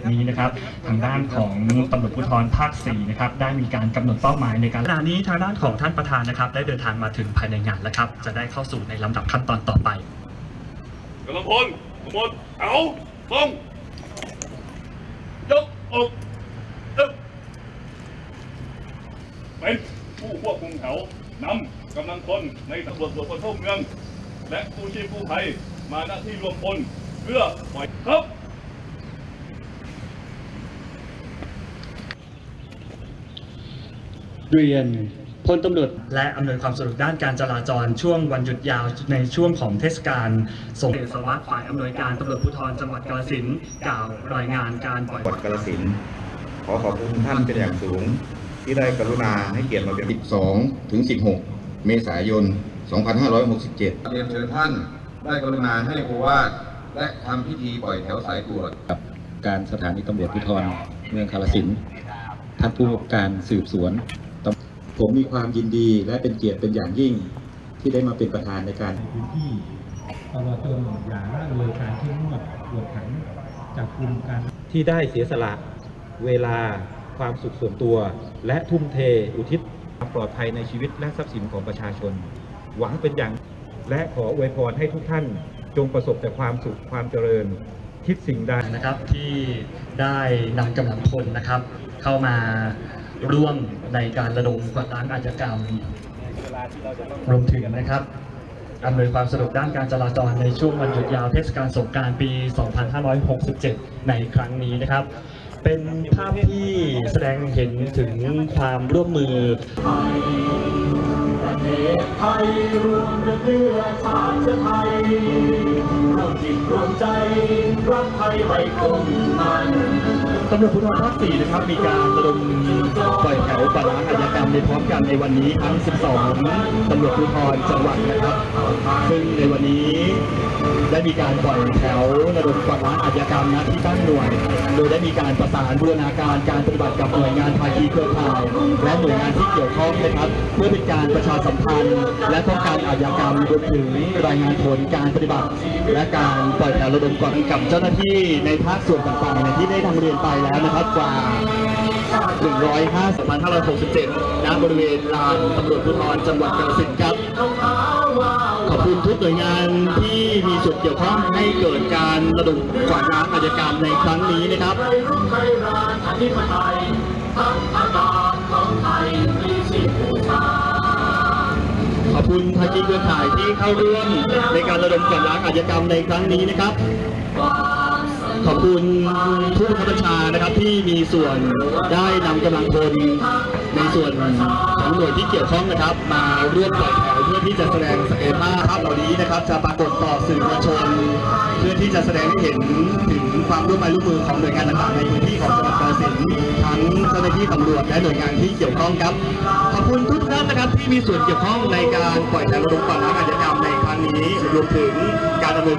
2567นี้นะครับทางด้านของตำรวจภูธรภาค4นะครับได้มีการกำหนดเป้าหมายในการขณะนี้ทางด้านของท่านประธานนะครับ ได้เดินทางมาถึงภายในงานแล้วครับ จะได้เข้าสู่ในลำดับขั้นตอนต่อไปกำลังพลกำลังพลเอาตรงยกอกตึ๊บเป็นผู้ควบคุมแถวนำกำลังพลในตำรวจตรวจคนเข้าเมือง และกู้ชีพกู้ภัยมาหน้าที่รวมพลเพื่อปล่อยครับ เรียนพลตำรวจและอำนวยความสะดวกด้านการจราจรช่วงวันหยุดยาวในช่วงของเทศกาลส่งสวัสดิ์ฝ่ายอำนวยการตำรวจภูธรจังหวัดกาฬสินธุ์กล่าวรายงานการปล่อยจังหวัดกาฬสินธุ์ขอขอบคุณท่านเป็นอย่างสูง ที่ได้กรุณาให้เกียรติมาเป็น12 ถึง 16 เมษายน 2567 เรียนเชิญท่านได้กรุณาให้โอวาทและทำพิธีปล่อยแถวสายตรวจ กับการสถานีตำรวจภูธรเมืองกาฬสินธุ์ท่านผู้กำกับการสืบสวน ผมมีความยินดีและเป็นเกียรติเป็นอย่างยิ่งที่ได้มาเป็นประธานในการพื้นที่ตลอดจนอย่าละเลยการเข้มงวดกวดขันจับกลุ่มการที่ได้เสียสละเวลาความสุขส่วนตัว และทุ่มเทอุทิศความปลอดภัยในชีวิตและทรัพย์สินของประชาชน หวังเป็นอย่างและขออวยพรให้ทุกท่านจงประสบแต่ความสุขความเจริญคิดสิ่งใดนะครับที่ได้นำกำลังพลนะครับ เข้ามา ร่วมในการระดมกวาดล้างอาชญากรรมรวมถึงนะครับอำนวยความสะดวกด้านการจราจรในช่วงวันหยุดยาวเทศกาลสงกรานปี 2567 ในครั้งนี้นะครับ เป็นภาพที่แสดงเห็นถึงความร่วมมือประเทศไทยรวมเรือชาติไทยรวมจิตรวมใจรักไทยไว้คงมัน ตำรวจภูธรภาค4นะครับมีการระดมปล่อยแถวปราบล้างอาชญากรรมในพร้อมกันในวันนี้ทั้ง 12 ตำรวจภูธรจังหวัดนะครับ ซึ่งในวันนี้ มีการปล่อยแถวระดมปราบล้างอาชญากรรมณที่ตั้งหน่วย โดยได้มีการประสานบูรณาการการปฏิบัติกับหน่วยงานภาคีเครือข่าย และหน่วยงานที่เกี่ยวข้องนะครับ เพื่อเป็นการประชาสัมพันธ์ และป้องกันอาชญากรรมรวมถึงรายงานผลการปฏิบัติ และการปล่อยแถวระดมก่อนกับเจ้าหน้าที่ในภาคส่วนต่างๆเนี่ยที่ได้ทำเรียนไปแล้วนะครับกว่า105 2567 ณ บริเวณลานตำรวจภูธรจังหวัดกาฬสินธุ์ครับ ขอบคุณทุกหน่วยงานที่มีส่วนเกี่ยวข้องให้เกิดการระดมกวาดล้างอาชญากรรมในครั้งนี้นะครับไทยราชอธิปไตยทั้งอากาศของไทยมีสิทธิบูชาขอบคุณภาคีเครือข่ายที่เข้าร่วมในการระดมกวาดล้างอาชญากรรมในครั้งนี้นะครับขอบคุณผู้บังคับบัญชานะครับที่มีส่วนได้นำกำลังพลในส่วนของหน่วยที่เกี่ยวข้องนะครับ มาร่วมปล่อยแถ เพื่อที่จะแสดงศักยภาพภาพเหล่านี้นะครับ จะปรากฏต่อสื่อมวลชน เพื่อที่จะแสดงให้เห็นถึงความร่วมมือร่วมมือของหน่วยงานต่างๆในพื้นที่ของจังหวัดกาฬสินธุ์ทั้งเจ้าหน้าที่ตำรวจและหน่วยงานที่เกี่ยวข้องครับขอบคุณทุกท่านนะครับที่มีส่วนเกี่ยวข้องในการปล่อยแถวระดมกวาดล้างอาชญากรรมในครั้งนี้รวมถึงการดำเนิน